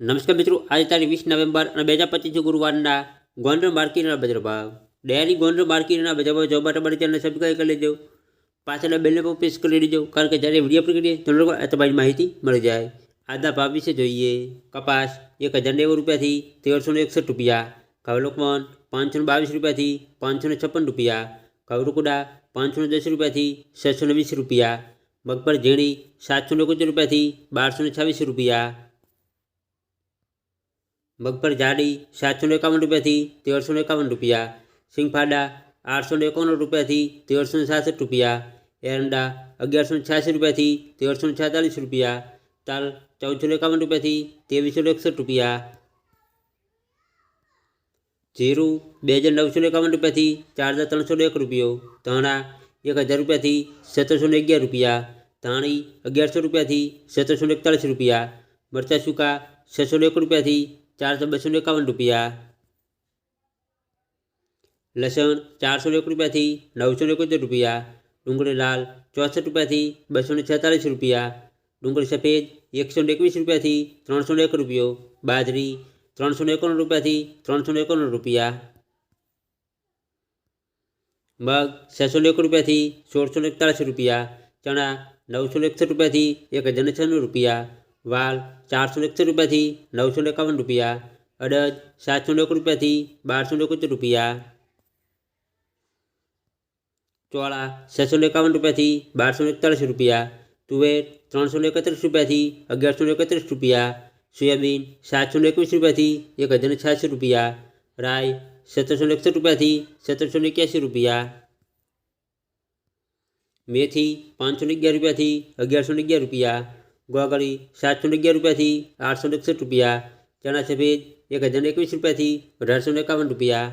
નમસ્કાર મિત્રો આજે તારીખ વીસ નવેમ્બર અને બે હજાર પચીસ ગુરુવારના ગોંડલ માર્કેટના બજાર ભાવ ડેરી ગોંડલ માર્કેટના બજાર ભાવ જોવા માટે મારી ચેનલ સબસ્ક્રાઈબ કરી લેજો પાછળ બેલને પણ પ્રેસ કરી લેજો કારણ કે જ્યારે વિડીયો અપલોડ કરીએ તો લોકો તમારી માહિતી મળી જાય આજના ભાવ વિશે જોઈએ કપાસ એક હજાર નેવું રૂપિયાથી તેરસો ને એકસઠ રૂપિયા કવલોકમન પાંચસો ને બાવીસ રૂપિયાથી પાંચસો ને છપ્પન રૂપિયા કવરુકુડા પાંચસો ને દસ રૂપિયાથી છસો ને વીસ રૂપિયા મગપર ઝીણી સાતસો ને એકોતેર રૂપિયાથી બારસો ને છવ્વીસ રૂપિયા મગફળ જાડી સાતસો ને એકાવન રૂપિયાથી તેરસો ને એકાવન રૂપિયા સિંગફાડા આઠસો ને એકાવન રૂપિયાથી તેરસો ને સાસઠ રૂપિયા એરંડા અગિયારસો ને છ્યાસી રૂપિયાથી તેરસો ને છેતાલીસ રૂપિયા તાલ ચૌદસો ને એકાવન રૂપિયાથી ત્રેવીસો ને એકસઠ રૂપિયા જીરું બે હજાર નવસો ને એકાવન રૂપિયાથી ચાર હજાર ત્રણસો ને એક રૂપિયો ધાણા એક હજાર રૂપિયાથી સત્તરસો ને અગિયાર રૂપિયા ધાણી અગિયારસો રૂપિયાથી સત્તરસો ને એકતાલીસ રૂપિયા મરચાં સૂકા છસો ને એક રૂપિયાથી ચારસો બસો ને એકાવન રૂપિયા લસણ ચારસો ને એક રૂપિયાથી નવસો ને એકોતેર રૂપિયા ડુંગળી લાલ ચોસઠ રૂપિયાથી બસો ને છેતાલીસ રૂપિયા ડુંગળી સફેદ એકસો ને એકવીસ રૂપિયાથી ત્રણસો ને એક રૂપિયો બાજરી ત્રણસો ને એકાણું રૂપિયાથી ત્રણસો ને એકાણું રૂપિયા મગ છસો ને એક રૂપિયાથી સોળસો ને એકતાલીસ રૂપિયા ચણા નવસો ને એકસઠ રૂપિયાથી એક હજાર ને છન્નું રૂપિયા વાલ ચારસો ને એકસઠ રૂપિયાથી નવસો ને એકાવન રૂપિયા અડદ સાતસો ને એક રૂપિયાથી બારસો ને એકોતેર રૂપિયા ચોળા છસો ને એકાવન રૂપિયાથી બારસો ને એકતાલીસ રૂપિયા તુવેર ત્રણસો ને એકત્રીસ રૂપિયાથી અગિયારસો ને એકત્રીસ રૂપિયા સોયાબીન સાતસો ને એકવીસ રૂપિયાથી એક હજાર ને છ્યાસી રૂપિયા રાઈ સત્તરસો ને એકસઠ રૂપિયાથી સત્તરસો ને એક્યાસી રૂપિયા મેથી પાંચસો ને અગિયાર રૂપિયાથી અગિયારસો ને અગિયાર રૂપિયા ગોગળી સાતસો અગિયાર રૂપિયાથી આઠસો એકસઠ રૂપિયા ચણા સફેદ એક હજાર એકવીસ રૂપિયાથી અઢારસો એકાવન રૂપિયા